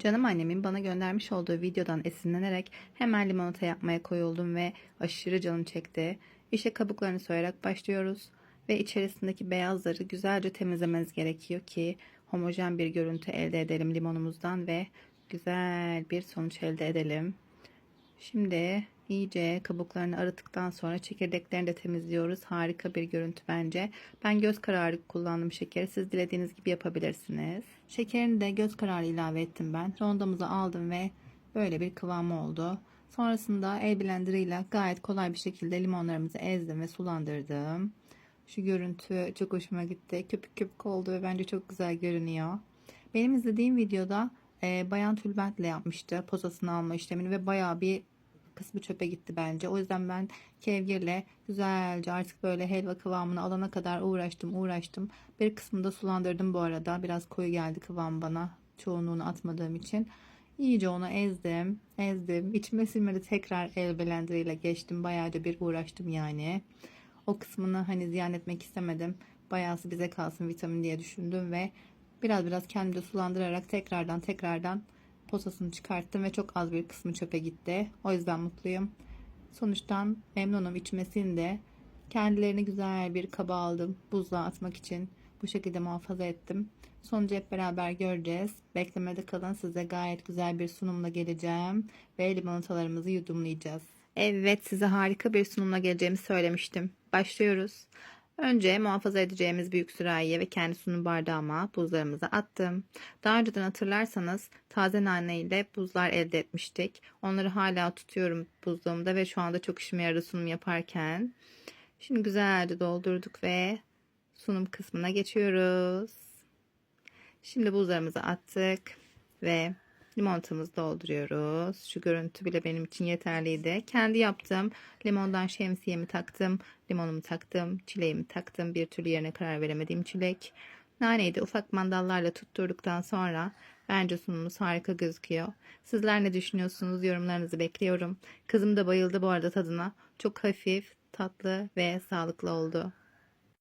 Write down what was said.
Canım annemin bana göndermiş olduğu videodan esinlenerek hemen limonata yapmaya koyuldum ve aşırı canım çekti. İşte kabuklarını soyarak başlıyoruz ve içerisindeki beyazları güzelce temizlemeniz gerekiyor ki homojen bir görüntü elde edelim limonumuzdan ve güzel bir sonuç elde edelim. Şimdi iyice kabuklarını arıttıktan sonra çekirdeklerini de temizliyoruz. Harika bir görüntü bence. Ben göz kararı kullandım şekeri. Siz dilediğiniz gibi yapabilirsiniz. Şekerini de göz kararı ilave ettim ben. Rondomuzu aldım ve böyle bir kıvamı oldu. Sonrasında el blenderıyla gayet kolay bir şekilde limonlarımızı ezdim ve sulandırdım. Şu görüntü çok hoşuma gitti. Köpük köpük oldu ve bence çok güzel görünüyor. Benim izlediğim videoda e, Bayan Tülbent'le yapmıştı posasını alma işlemini ve bayağı bir kısmı çöpe gitti bence. O yüzden ben kevgirle güzelce artık böyle helva kıvamını alana kadar uğraştım uğraştım. Bir kısmını da sulandırdım bu arada. Biraz koyu geldi kıvam bana. Çoğunluğunu atmadığım için. İyice onu ezdim. Ezdim. İçime sinmedi tekrar el blenderiyle geçtim. Bayağı da bir uğraştım yani. O kısmını hani ziyan etmek istemedim. Bayağısı bize kalsın vitamin diye düşündüm ve biraz biraz kendimi sulandırarak tekrardan tekrardan posasını çıkarttım ve çok az bir kısmı çöpe gitti. O yüzden mutluyum. Sonuçtan memnunum içmesini de. Kendilerini güzel bir kaba aldım. Buzluğa atmak için bu şekilde muhafaza ettim. Sonucu hep beraber göreceğiz. Beklemede kalın. Size gayet güzel bir sunumla geleceğim. Ve limonatalarımızı yudumlayacağız. Evet size harika bir sunumla geleceğimi söylemiştim. Başlıyoruz. Önce muhafaza edeceğimiz büyük sürahiye ve kendi sunum bardağıma buzlarımızı attım. Daha önceden hatırlarsanız taze nane ile buzlar elde etmiştik. Onları hala tutuyorum buzluğumda ve şu anda çok işime yaradı sunum yaparken. Şimdi güzelce doldurduk ve sunum kısmına geçiyoruz. Şimdi buzlarımızı attık ve limonatamızı dolduruyoruz. Şu görüntü bile benim için yeterliydi. Kendi yaptım. Limondan şemsiyemi taktım. Limonumu taktım. Çileğimi taktım. Bir türlü yerine karar veremediğim çilek. Naneyi de ufak mandallarla tutturduktan sonra bence sunumumuz harika gözüküyor. Sizler ne düşünüyorsunuz? Yorumlarınızı bekliyorum. Kızım da bayıldı bu arada tadına. Çok hafif, tatlı ve sağlıklı oldu.